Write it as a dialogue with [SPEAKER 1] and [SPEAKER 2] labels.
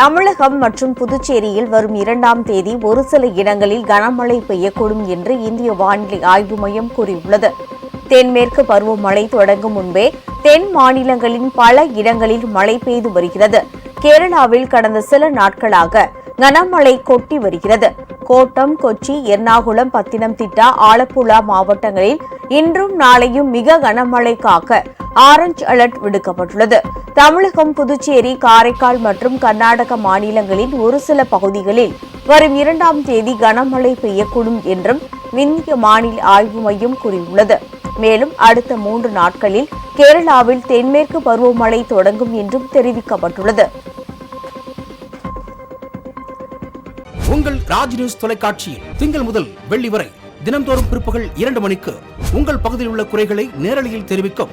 [SPEAKER 1] தமிழகம் மற்றும் புதுச்சேரியில் வரும் இரண்டாம் தேதி ஒரு சில இடங்களில் கனமழை பெய்யக்கூடும் என்று இந்திய வானிலை ஆய்வு மையம் கூறியுள்ளது. தென்மேற்கு பருவமழை தொடங்கும் முன்பே தென் மாநிலங்களின் பல இடங்களில் மழை பெய்து வருகிறது. கேரளாவில் கடந்த சில நாட்களாக கனமழை கொட்டி வருகிறது. கோட்டம் கொச்சி எர்ணாகுளம் பத்தினம்திட்டா ஆலப்புழா மாவட்டங்களில் இன்றும் நாளையும் மிக கனமழை காக்க ஆரஞ்ச் அலர்ட் விடுக்கப்பட்டுள்ளது. தமிழகம் புதுச்சேரி காரைக்கால் மற்றும் கர்நாடக மாநிலங்களின் ஒரு சில பகுதிகளில் வரும் இரண்டாம் தேதி கனமழை பெய்யக்கூடும் என்றும் இந்திய மாநில ஆய்வு மையம் கூறியுள்ளது. மேலும் அடுத்த மூன்று நாட்களில் கேரளாவில் தென்மேற்கு பருவமழை தொடங்கும் என்றும் தெரிவிக்கப்பட்டுள்ளது.
[SPEAKER 2] உங்கள் ராஜ் நியூஸ் தொலைக்காட்சியில் திங்கள் முதல் வெள்ளி வரை தினம்தோறும் பிற்பகல் இரண்டு மணிக்கு உங்கள் பகுதியில் உள்ள குறைகளை நேரலையில் தெரிவிக்கும்